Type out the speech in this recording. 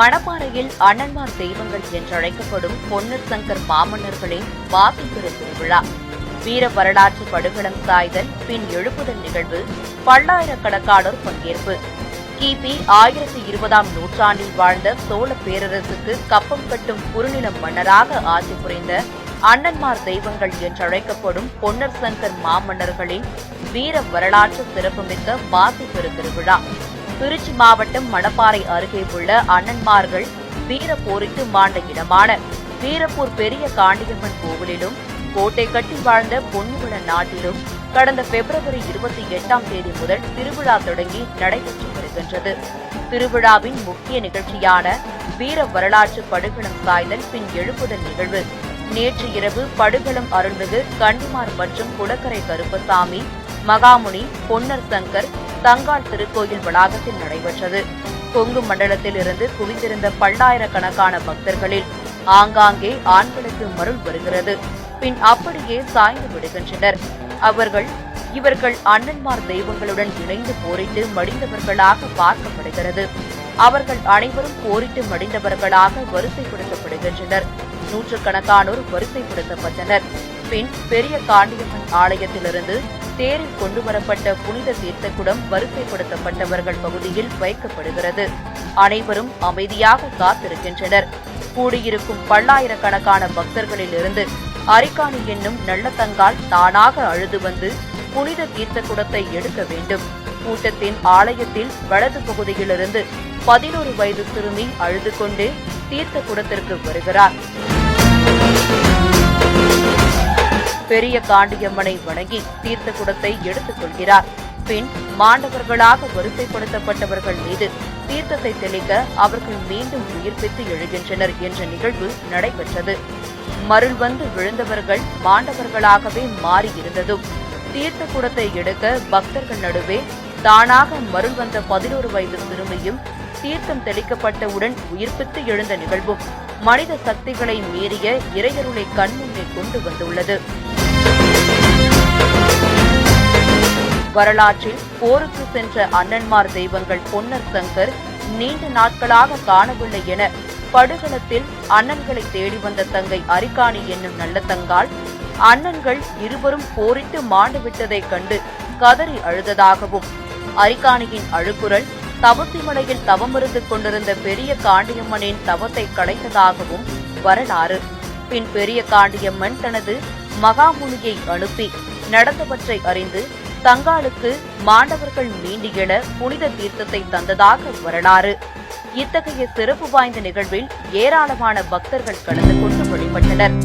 மணப்பாறையில் அண்ணன்மார் தெய்வங்கள் என்றழைக்கப்படும் பொன்னர் சங்கர் மாமன்னர்களின் வாசி திருவிழா வீர வரலாற்று படுகளம் சாய்தல் பின் எழுப்புதல் நிகழ்வு பல்லாயிரக்கணக்கானோர் பங்கேற்பு. கிபி ஆயிரத்தி இருபதாம் நூற்றாண்டில் வாழ்ந்த சோழ பேரரசுக்கு கப்பம் கட்டும் குறுநிலம் மன்னராக ஆட்சி புரிந்த அண்ணன்மார் தெய்வங்கள் என்றழைக்கப்படும் பொன்னர் சங்கர் மாமன்னர்களின் வீர வரலாற்று சிறப்புமிக்க வாசி பெருத்திருவிழா திருச்சி மாவட்டம் மணப்பாறை அருகே உள்ள அண்ணன்மார்கள் வீர போரிட்டு மாண்ட இடமான வீரப்பூர் பெரிய காண்டியம்மன் கோவிலிலும் கோட்டை கட்டி வாழ்ந்த பொன்னிவள நாட்டிலும் கடந்த பிப்ரவரி இருபத்தி எட்டாம் தேதி முதல் திருவிழா தொடங்கி நடைபெற்று வருகின்றது. திருவிழாவின் முக்கிய நிகழ்ச்சியான வீர வரலாற்று படுகளம் சாய்தல் பின் எழுப்புதல் நிகழ்வு. நேற்று இரவு படுகளம் அருள்மிகு கண்டிமார் மற்றும் குளக்கரை கருப்பசாமி மகாமுனி பொன்னர் சங்கர் தங்கால் திருக்கோயில் வளாகத்தில் நடைபெற்றது. கொங்கு மண்டலத்தில் இருந்து குவிந்திருந்த பல்லாயிரக்கணக்கான பக்தர்களில் ஆங்காங்கே ஆண்களுக்கு மருள் வருகிறது. பின் அப்படியே சாய்ந்து விடுகின்றனர். அவர்கள் இவர்கள் அண்ணன்மார் தெய்வங்களுடன் இணைந்து போரிட்டு மடிந்தவர்களாக பார்க்கப்படுகிறது. அவர்கள் அனைவரும் போரிட்டு மடிந்தவர்களாக வரிசைப்படுத்தப்படுகின்றனர். நூற்றுக்கணக்கானோர் வரிசைப்படுத்தப்பட்டனர். பின் பெரிய காண்டியம்மன் ஆலயத்திலிருந்து தேரில் கொண்டுவரப்பட்ட புனித தீர்த்தக்குடம் வரிசைப்படுத்தப்பட்டவர்கள் பகுதியில் வைக்கப்படுகிறது. அனைவரும் அமைதியாக காத்திருக்கின்றனர். கூடியிருக்கும் பல்லாயிரக்கணக்கான பக்தர்களிலிருந்து அரிக்காணி என்னும் நல்லத்தங்கால் தானாக அழுது வந்து புனித தீர்த்த குடத்தை எடுக்க வேண்டும். கூட்டத்தின் ஆலயத்தில் வலது பகுதியிலிருந்து பதினோரு வயது சிறுமி அழுது கொண்டு தீர்த்த குடத்திற்கு வருகிறார். பெரிய காண்டியம்மனை வணங்கி தீர்த்த குடத்தை எடுத்துக் கொள்கிறார். பின் மாண்டவர்களாக வரிசைப்படுத்தப்பட்டவர்கள் மீது தீர்த்தத்தை தெளிக்க அவர்கள் மீண்டும் உயிர்ப்பித்து எழுகின்றனர் என்ற நிகழ்வு நடைபெற்றது. மருள் வந்து விழுந்தவர்கள் மாண்டவர்களாகவே மாறியிருந்ததும் தீர்த்த குடத்தை எடுக்க பக்தர்கள் நடுவே தானாக மருள் வந்த பதினோரு வயது சிறுமியும் தீர்த்தம் தெளிக்கப்பட்டவுடன் உயிர்ப்பித்து எழுந்த நிகழ்வும் மனித சக்திகளை மீறிய இறையருளை கண்முன்னே கொண்டு வந்துள்ளது. வரலாற்றில் போருக்கு சென்ற அண்ணன்மார் தெய்வங்கள் பொன்னர் சங்கர் நீண்ட நாட்களாக காணவில்லை என படுகளத்தில் அண்ணன்களை தேடி வந்த தங்கை அரிக்காணி என்னும் நல்ல தங்கால் அண்ணன்கள் இருவரும் போரிட்டு மாண்டு விட்டதைக் கண்டு கதறி அழுததாகவும் அரிக்காணியின் அழுக்குரல் தவசிமலையில் தவமிருந்து கொண்டிருந்த பெரிய காண்டியம்மனின் தவத்தை களைத்ததாகவும் வரலாறு. பின் பெரிய காண்டியம்மன் தனது மகாமுனியை அனுப்பி நடந்தவற்றை அறிந்து தங்காளுக்கு மாண்டவர்கள் மீண்டு எழ புனித தீர்த்தத்தை தந்ததாக வரலாறு. இத்தகைய சிறப்பு வாய்ந்த நிகழ்வில் ஏராளமான பக்தர்கள் கலந்து கொண்டு வழிபட்டனர்.